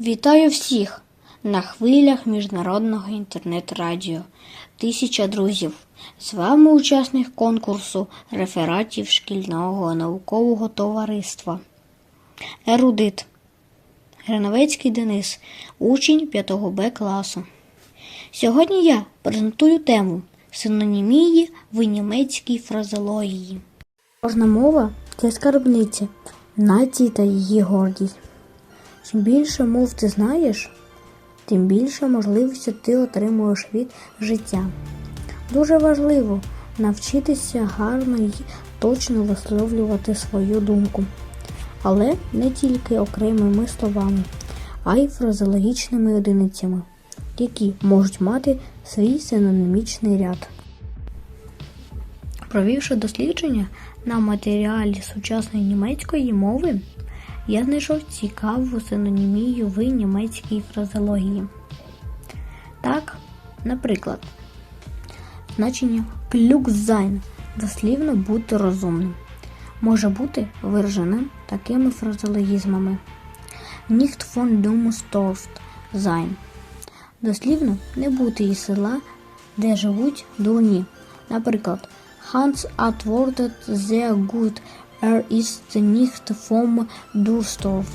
Вітаю всіх на хвилях міжнародного інтернет-радіо Тисяча друзів. З вами учасник конкурсу рефератів шкільного наукового товариства. Ерудит Грановецький Денис, учень 5 Б класу. Сьогодні я презентую тему синонімії в німецькій фразеології. Кожна мова це скарбниця нації та її гордість. Чим більше мов ти знаєш, тим більше можливості ти отримуєш від життя. Дуже важливо навчитися гарно й точно висловлювати свою думку, але не тільки окремими словами, а й фразеологічними одиницями, які можуть мати свій синонімічний ряд. Провівши дослідження на матеріалі сучасної німецької мови, я знайшов цікаву синонімію в німецькій фразеології. Так, наприклад, значення sein дослівно бути розумним може бути вираженим такими фразеологізмами. Nicht von Dummstorft sein дослівно не бути із села, де живуть дурні. Наприклад, Hans antwortet sehr gut, er ist nicht vom Durstorf.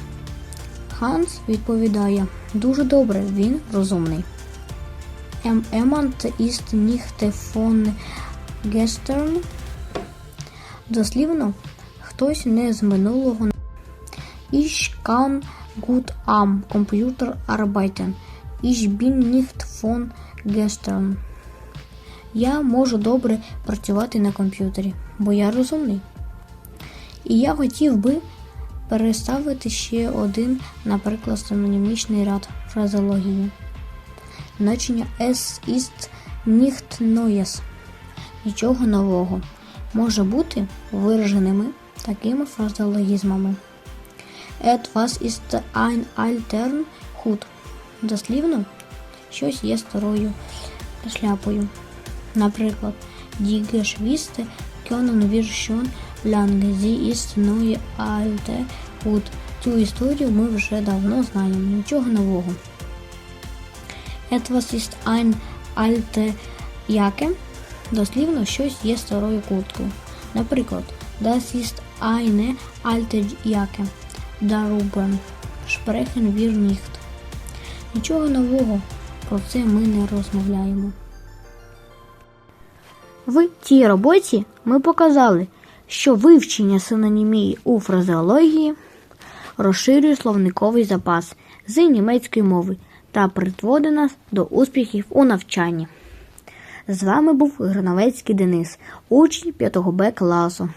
Ханс відповідає дуже добре, він розумний. Em Emand ist nicht von gestern. Дослівно, хтось не з минулого. Ich kann gut am Computer arbeiten. Ich bin nicht von gestern. Я можу добре працювати на комп'ютері, бо я розумний. І я хотів би переставити ще один, наприклад, синонімічний ряд фразеології. Значення es ist nicht neues. Нічого нового може бути вираженими такими фразеологізмами. Etwas ist ein altern Hut. Дослівно, щось є старою шляпою. Наприклад, Die Geschwister können wir schon ist neue alte Hut. Цю історію ми вже давно знаємо. Нічого нового. Etwas ist ein alte Jacke. Дослівно щось є старою курткою. Наприклад, Das ist eine alte Jacke. Darüber sprechen wir nicht. Нічого нового про це ми не розмовляємо. В цій роботі ми показали, що вивчення синонімії у фразеології розширює словниковий запас з німецької мови та призводить нас до успіхів у навчанні. З вами був Грановецький Денис, учень 5 Б класу.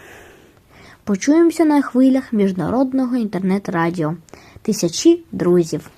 Почуємося на хвилях міжнародного інтернет-радіо. Тисячі друзів.